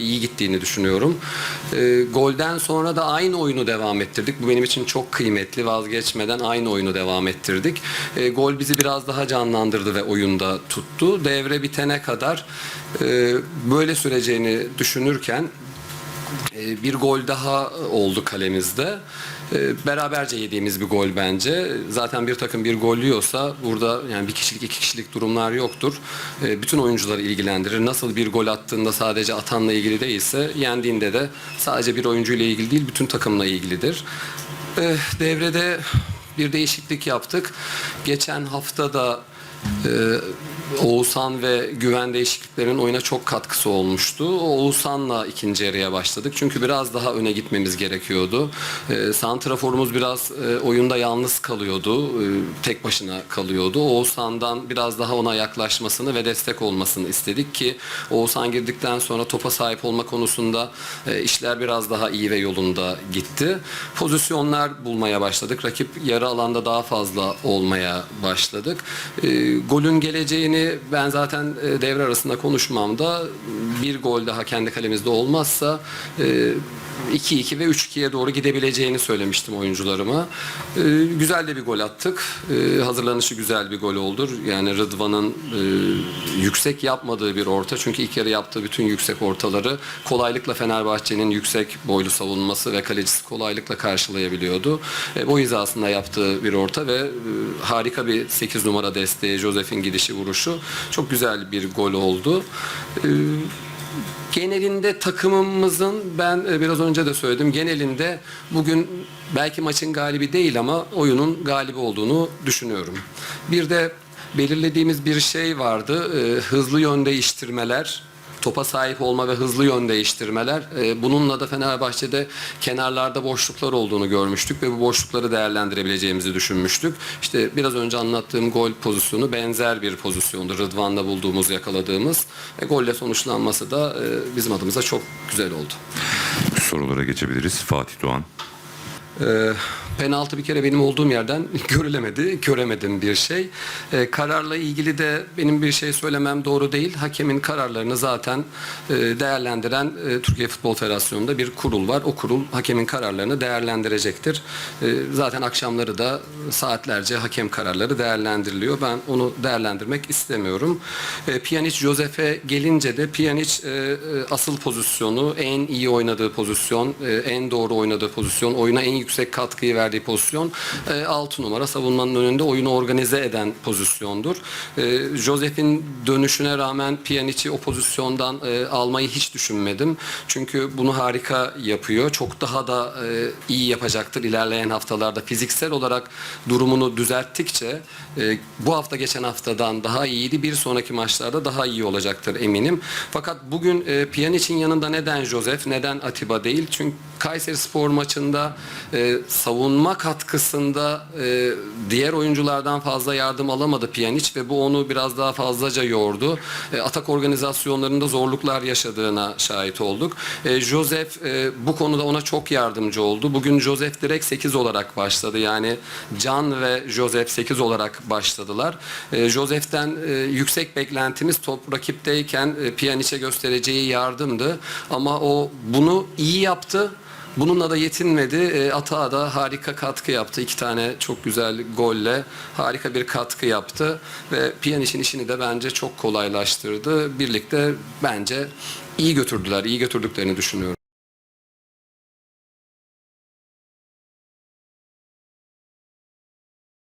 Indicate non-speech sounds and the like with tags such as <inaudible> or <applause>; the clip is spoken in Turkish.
iyi gittiğini düşünüyorum. E, golden sonra da aynı oyunu devam ettirdik. Bu benim için çok kıymetli. Vazgeçmeden aynı oyunu devam ettirdik. E, gol bizi biraz daha canlandırdı ve oyunda tuttu. Devre bitene kadar e, böyle süreceğini düşünürken bir gol daha oldu kalemizde. E, Beraberce yediğimiz bir gol bence. Zaten bir takım bir gol yiyorsa burada yani bir kişilik iki kişilik durumlar yoktur. E, Bütün oyuncuları ilgilendirir. Nasıl bir gol attığında sadece atanla ilgili değilse yendiğinde de sadece bir oyuncuyla ilgili değil bütün takımla ilgilidir. Devrede bir değişiklik yaptık. Geçen hafta da e, Oğuzhan ve Güven değişikliklerinin oyuna çok katkısı olmuştu. Oğuzhan'la ikinci yarıya başladık. Çünkü biraz daha öne gitmemiz gerekiyordu. E, Santraforumuz biraz e, oyunda yalnız kalıyordu. E, tek başına kalıyordu. Oğuzhan'dan biraz daha ona yaklaşmasını ve destek olmasını istedik ki Oğuzhan girdikten sonra topa sahip olma konusunda e, işler biraz daha iyi ve yolunda gitti. Pozisyonlar bulmaya başladık. Rakip yarı alanda daha fazla olmaya başladık. E, golün geleceğini ben zaten e, devre arasında konuşmamda bir gol daha kendi kalemizde olmazsa e, 2-2 ve 3-2'ye doğru gidebileceğini söylemiştim oyuncularıma. E, güzel de bir gol attık. E, hazırlanışı güzel bir gol oldu. Yani Rıdvan'ın e, yüksek yapmadığı bir orta. Çünkü ilk yarı yaptığı bütün yüksek ortaları kolaylıkla Fenerbahçe'nin yüksek boylu savunması ve kalecisi kolaylıkla karşılayabiliyordu. E, o hizasında yaptığı bir orta ve e, harika bir 8 numara desteği, Josef'in gidişi vuruşu. Çok güzel bir gol oldu. E, genelinde takımımızın ben e, biraz önce de söyledim genelinde bugün belki maçın galibi değil ama oyunun galibi olduğunu düşünüyorum. Bir de belirlediğimiz bir şey vardı. e, hızlı yön değiştirmeler topa sahip olma ve hızlı yön değiştirmeler. E, bununla da Fenerbahçe'de kenarlarda boşluklar olduğunu görmüştük ve bu boşlukları değerlendirebileceğimizi düşünmüştük. İşte biraz önce anlattığım gol pozisyonu benzer bir pozisyondu. Rıdvan'da bulduğumuz, yakaladığımız. E, golle sonuçlanması da e, bizim adımıza çok güzel oldu. Sorulara geçebiliriz. Fatih Doğan. E, penaltı bir kere benim olduğum yerden <laughs> görülemedi, göremedim bir şey. E, kararla ilgili de benim bir şey söylemem doğru değil. Hakemin kararlarını zaten e, değerlendiren e, Türkiye Futbol Federasyonu'nda bir kurul var. O kurul hakemin kararlarını değerlendirecektir. E, zaten akşamları da saatlerce hakem kararları değerlendiriliyor. Ben onu değerlendirmek istemiyorum. E, Pjanic Josef'e gelince de Pjanic e, e, asıl pozisyonu, en iyi oynadığı pozisyon, e, en doğru oynadığı pozisyon, oyuna en yüksek katkıyı verdiği pozisyon 6 numara savunmanın önünde oyunu organize eden pozisyondur. E, Josef'in dönüşüne rağmen Pjanic'i o pozisyondan e, almayı hiç düşünmedim. Çünkü bunu harika yapıyor. Çok daha da e, iyi yapacaktır ilerleyen haftalarda. Fiziksel olarak durumunu düzelttikçe e, bu hafta geçen haftadan daha iyiydi. Bir sonraki maçlarda daha iyi olacaktır eminim. Fakat bugün e, Pjanic'in yanında neden Josef, neden Atiba değil? Çünkü Kayseri Spor maçında e, savunma katkısında e, diğer oyunculardan fazla yardım alamadı Pjanic ve bu onu biraz daha fazlaca yordu. E, atak organizasyonlarında zorluklar yaşadığına şahit olduk. E, Josef e, bu konuda ona çok yardımcı oldu. Bugün Josef direkt 8 olarak başladı. Yani Can ve Josef 8 olarak başladılar. E, Josef'ten e, yüksek beklentimiz top rakipteyken e, Pjanic'e göstereceği yardımdı. Ama o bunu iyi yaptı. Bununla da yetinmedi. E, Atağa da harika katkı yaptı. İki tane çok güzel golle harika bir katkı yaptı. Ve Pjanic'in işini de bence çok kolaylaştırdı. Birlikte bence iyi götürdüler. iyi götürdüklerini düşünüyorum.